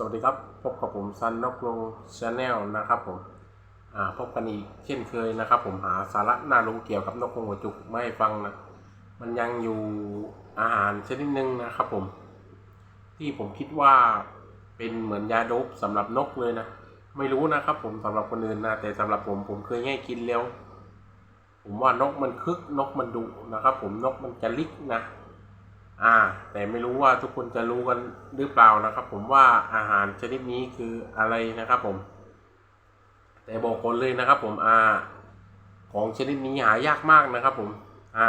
สวัสดีครับ พบกับผมซันนกลงชาแนลนะครับผมอ่าพบกันอีกเช่นเคยนะครับ ผมหาสาระน่ารู้เกี่ยวกับนกกรงหัวจุกไม่ให้ฟังนะ มันยังอยู่อาหารชนิดหนึ่งนะครับผม ที่ผมคิดว่าเป็นเหมือนยาโดบสำหรับนกเลยนะ ไม่รู้นะครับผมสำหรับคนอื่นนะ แต่สำหรับผมผมเคยให้กินแล้ว ผมว่านกมันคึกนกมันดุนะครับ ผมนกมันจะลิกนะ อ่า แต่ไม่รู้ว่าทุกคนจะรู้กันหรือเปล่านะครับ ผมว่าอาหารชนิดนี้คืออะไรนะครับผม แต่บอกคนเลยนะครับผมอ่า ของชนิดนี้หายากมากนะครับ ผม อ่า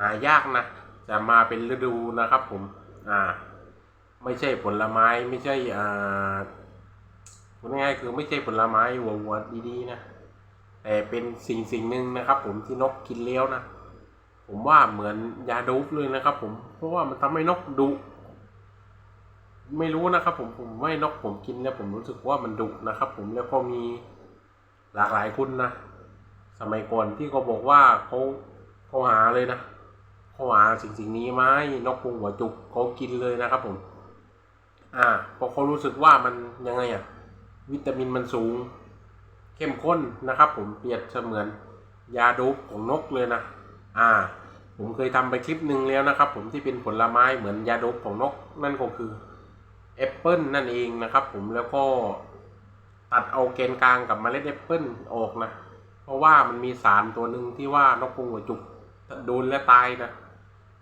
หายากนะจะมาเป็นฤดูนะครับ ผม อ่า ไม่ใช่ผลไม้ไม่ใช่อ่าพูดง่ายๆคือไม่ใช่ผลไม้หัวหัวดีๆนะแต่เป็นสิ่งสิ่งหนึ่งนะครับ ผมที่นกกินแล้วนะ ผมว่าเหมือนยาโดบเลยนะครับ ผมเพราะว่ามันทำให้นกดุไม่รู้นะครับ ผมผมไม่นกผมกินแล้วผมรู้สึกว่ามันดุนะครับ ผมแล้วก็มีหลากหลายคนนะสมัยก่อนที่เขาบอกว่าเขาเขาหาเลยนะเขาหาสิ่งสิ่งนี้ไหมนกกรงหัวจุกเขากินเลยนะครับ ผม อ่าพราะเขารู้สึกว่ามันยังไงอะวิตามินมันสูง เข้มข้นนะครับ ผมเปรียบเสมือนยาดบของนกเลยนะ อ่า ผมเคยทำไปคลิปหนึ่งแล้วนะครับ ผมที่เป็นผลไม้เหมือนยาดมของนก นั่นก็คือแอปเปิลนั่นเองนะครับ ผมแล้วก็ตัดเอาแกนกลางกับเมล็ดแอปเปิลออกนะ เพราะว่ามันมีสารตัวหนึ่งที่ว่านกกรงหัวจุกโดนและตายนะ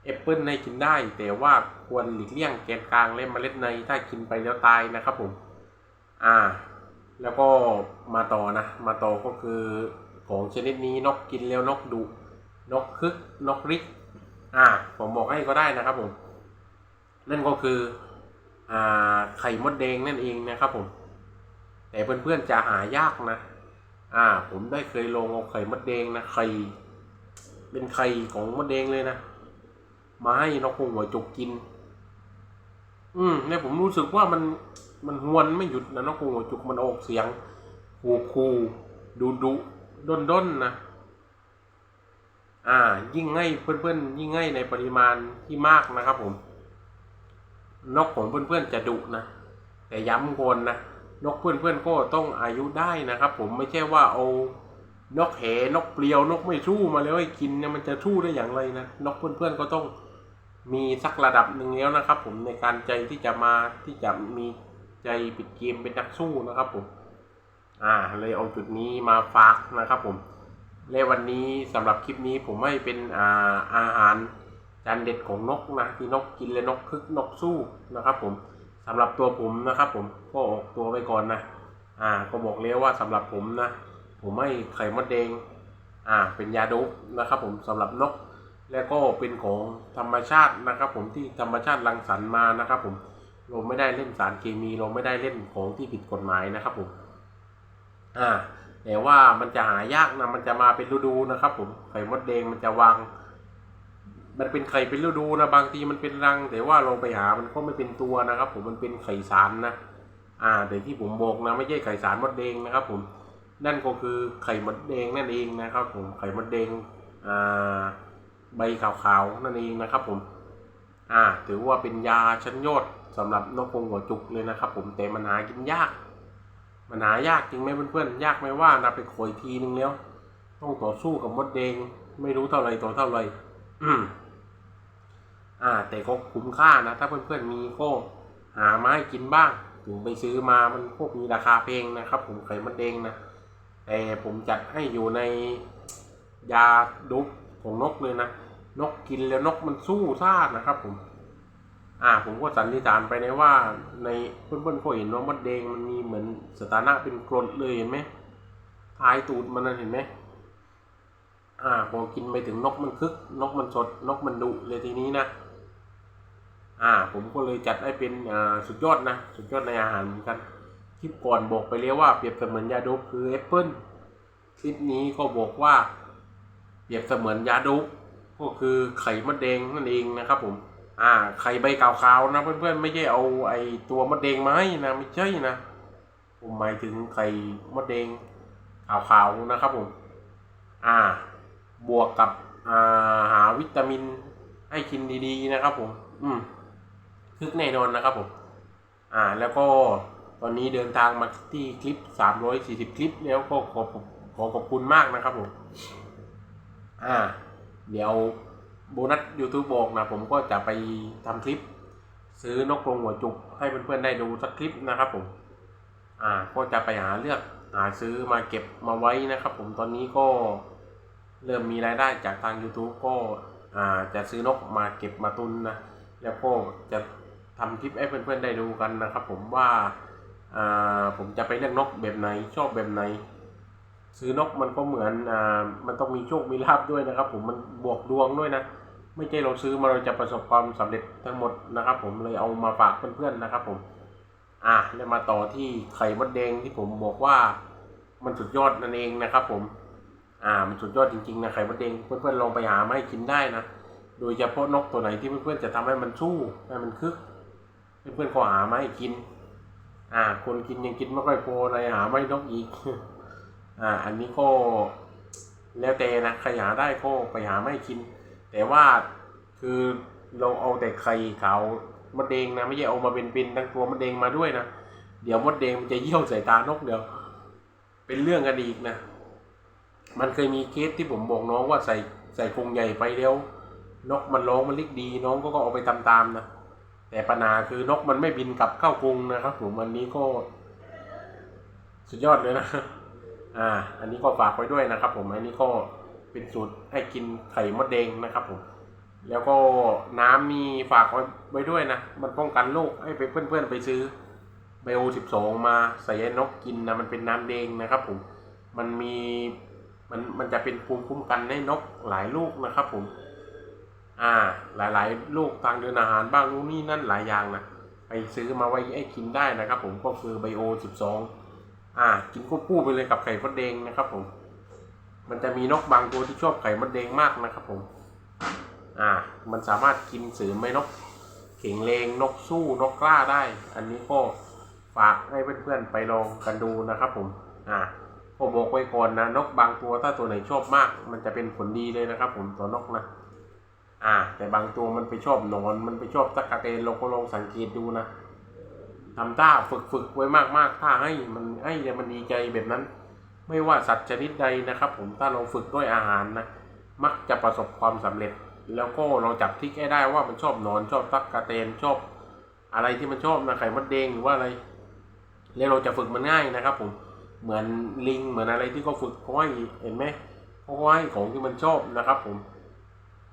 แอปเปิลในกินได้ แต่ว่าควรหลีกเลี่ยงแกนกลางและเมล็ดในถ้ากินไปแล้วตายนะครับ ผม อ่า แล้วก็มาต่อนะ มาต่อก็คือของชนิดนี้นกกินแล้วนกดุ นกคึกนกริกอ่า ผมบอกให้ก็ได้นะครับผม นั่นก็คือ อ่า ไข่มดแดงนั่นเองนะครับผม แต่เพื่อนๆจะหายากนะ อ่า ผมได้เคยลงเอาไข่มดแดงนะ ไข่ เป็นไข่ของมดแดงเลยนะ มาให้นกคงหัวจุกกิน อืมเนี่ยผมรู้สึกว่ามัน มันหวนไม่หยุดนะนกคงหัวจุกมันออกเสียงคูคูดุดุด้นด้นนะ อ่า ยิ่งง่ายเพื่อนๆยิ่งง่ายในปริมาณที่มากนะครับผมนกของเพื่อนๆจะดุนะ แต่ย้ำคนนะนกเพื่อนๆก็ต้องอายุได้นะครับ ผมไม่ใช่ว่าเอานกแหนกเปลียวนกไม่สู้มาแล้วให้กินเนี่ยมันจะสู้ได้อย่างไรนะนกเพื่อนๆก็ต้องมีสักระดับหนึ่งแล้วนะครับ ผมในการใจที่จะมาที่จะมีใจปิดเกมเป็นนักสู้นะครับผม อ่า เลยเอาจุดนี้มาฝากนะครับผม และวันนี้สำหรับคลิปนี้ผมให้เป็นอาอาหารจานเด็ดของนกนะที่นกกินและนกคึกนกสู้นะครับผมสำหรับตัวผมนะครับ ผมก็ออกตัวไปก่อนนะอ่าก็บอกแล้วว่าสำหรับผมนะผมให้ไข่มดแดงอ่าเป็นยาดบนะครับ ผมสำหรับนก และก็เป็นของธรรมชาตินะครับ ผมที่ธรรมชาติรังสรรค์มานะครับ ผมเราไม่ได้เล่นสารเคมี เราไม่ได้เล่นของที่ผิดกฎหมายนะครับผมอ่า แต่ว่ามันจะหายากนะมันจะมาเป็นฤดูนะครับ ผมไข่มดแดงมันจะวาง มันเป็นไข่เป็นฤดูนะบางทีมันเป็นรัง แต่ว่าเราไปหามันก็ไม่เป็นตัวนะครับ ผมมันเป็นไข่สารนะอ่าแต่ที่ผมบอกนะไม่ใช่ไข่สารมดแดงนะครับ ผมนั่นก็คือไข่มดแดงนั่นเองนะครับ ผมไข่มดแดงอ่าใบขาวๆนั่นเองนะครับ ผม อ่า ถือว่าเป็นยาชั้นยอดสำหรับนกกรงหัวจุกเลยนะครับ ผมแต่มันหากินยาก มันหายากจริงไหมเพื่อนๆยากไหมว่านะไปขอยทีนึงแล้ว ต้องต่อสู้กับมดแดงไม่รู้เท่าไรต่อเท่าไรอ่า แต่ก็คุ้มค่านะ ถ้าเพื่อนๆมีก็หามาให้กินบ้าง ถึงไปซื้อมามันพวกมีราคาแพงนะครับ ผมไข่มดแดงนะแต่ผมจัดให้อยู่ในยาดุบของนกเลยนะ นกกินแล้วนกมันสู้ซ่านะครับผม อ่า ผมก็สันนิษฐานไปนะว่าในเพื่อนๆก็เห็นว่ามดแดงมันมีเหมือนสถานะเป็นกรดเลยเห็นไหมท้ายตูดมันนั่นเห็นไหมอ่าพอกินไปถึงนกมันคึก นกมันสด นกมันดุเลยทีนี้นะอ่า ผมก็เลยจัดให้เป็นอ่าสุดยอดนะ สุดยอดในอาหารเหมือนกันคลิปก่อนบอกไปแล้วว่าเปรียบเสมือนยาดบคือแอปเปิลคลิปนี้ก็บอกว่าเปรียบเสมือนยาดบก็คือไข่มดแดงนั่นเองนะครับผม อ่าไข่ใบขาวๆนะเพื่อนๆไม่ใช่เอาไอ้ตัวมดแดงมาให้นะไม่ใช่นะผมหมายถึงไข่มดแดงขาวๆนะครับผมอ่า บวกกับอ่าหาวิตามินให้กินดีๆนะครับผม อืมคึกแน่นอนนะครับผม อ่า แล้วก็ตอนนี้เดินทางมาที่คลิป 340 คลิป แล้วก็ขอขอขอขอบคุณมากนะครับผม อ่า เดี๋ยว โบนัส YouTube บอกนะผมก็จะไปทำคลิป ซื้อนกกรงหัวจุกให้เพื่อนๆได้ดูสักคลิปนะครับผม อ่าก็จะไปหาเลือกหาซื้อมาเก็บมาไว้นะครับ ผมตอนนี้ก็เริ่มมีรายได้จากทาง YouTube ก็อ่าจะซื้อนกมาเก็บมาตุนนะแล้วก็จะทำคลิปให้เพื่อนๆได้ดูกันนะครับ ผมว่าอ่าผมจะไปเลือกนกแบบไหนชอบแบบไหน ซื้อนกมันก็เหมือนอ่ามันต้องมีโชคมีลาบด้วยนะครับ ผมมันบวกดวงด้วยนะ ไม่ใช่เราซื้อมาเราจะประสบความสำเร็จทั้งหมดนะครับ ผมเลยเอามาฝากเพื่อนๆนะครับ ผม อะแล้วมาต่อที่ไข่มดแดงที่ผมบอกว่ามันสุดยอดนั่นเองนะครับ ผม อ่า มันสุดยอดจริงๆนะไข่มดแดงเพื่อนๆลองไปหามาให้กินได้นะโดยเฉพาะนกตัวไหนที่เพื่อนๆจะทำให้มันสู้ให้มันคึกเพื่อนๆก็หามาให้กิน อ่า คนกินยังกินไม่ค่อยพอเลยหาไม่นกอีก อ่าอันนี้ก็แล้วแต่นะใครหาได้ก็ไปหาไม่กิน แต่ว่าคือเราเอาแต่ไข่ขาวมดแดงนะไม่ใช่เอามาเป็นเป็นทั้งตัวมดแดงมาด้วยนะเดี๋ยวมดแดงมันจะเยี่ยวใส่ตานกเดี๋ยว เป็นเรื่องกันอีกนะ มันเคยมีเคสที่ผมบอกน้องว่าใส่ใส่กรงใหญ่ไปเร็วนกมันร้องมันลิกดี น้องก็ก็เอาไปตามๆนะแต่ปัญหาคือนกมันไม่บินกลับเข้ากรงนะครับผมอันนี้ก็ สุดยอดเลยนะ อ่า อันนี้ก็ฝากไว้ด้วยนะครับ ผม อันนี้ก็เป็นสูตรให้กินไข่มดแดงนะครับ ผม แล้วก็น้ำมีฝากไว้ไว้ด้วยนะ มันป้องกันโรคให้ไปเพื่อนๆไปซื้อไบโอสิบสองมาใส่ให้นกกินนะมันเป็นน้ำแดงนะครับ ผม มันมีมันมันจะเป็นภูมิคุ้มกันให้นกหลายลูกนะครับ ผม อ่า หลายๆลูกทางเดินอาหารบ้างนู่นนี่นั่นหลายอย่างนะไปซื้อมาไว้ให้กินได้นะครับ ผมก็คือไบโอสิบสอง อ่า กินควบคู่ไปเลยกับไข่มดแดงนะครับผม มันจะมีนกบางตัวที่ชอบไข่มดแดงมากนะครับผม อ่า มันสามารถกินเสริมไม่นกเข่งเลงนกสู้นกกล้าได้ อันนี้ก็ฝากให้เพื่อนๆไปลองกันดูนะครับผม อ่าผมบอกไว้ก่อนนะนกบางตัวถ้าตัวไหนชอบมาก มันจะเป็นผลดีเลยนะครับ ผมตัวนกนะ อ่า แต่บางตัวมันไปชอบหนอน มันไปชอบตะกะเตนเราก็ลองสังเกตดูนะ ทำท่าฝึกฝึกไว้มากๆท่าให้มันให้เนี่ยมันดีใจแบบนั้น ไม่ว่าสัตว์ชนิดใดนะครับ ผมถ้าเราฝึกด้วยอาหารนะมักจะประสบความสำเร็จ แล้วก็เราจับทิกให้ได้ว่ามันชอบนอนชอบตักกระเตนชอบ อะไรที่มันชอบนะไข่มดแดงหรือว่าอะไร แล้วเราจะฝึกมันง่ายนะครับ ผมเหมือนลิงเหมือนอะไรที่เขาฝึกเขาให้เห็นไหมเขาให้ของที่มันชอบนะครับ ผม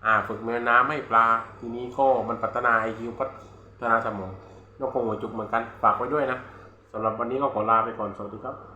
อ่าฝึกแมวน้ำให้ปลา ทีนี้ก็มันพัฒนาไอคิวพัฒนาสมอง ก็คงหมดจุกเหมือนกันฝากไว้ด้วยนะสำหรับวันนี้ก็ขอลาไปก่อนสวัสดีครับ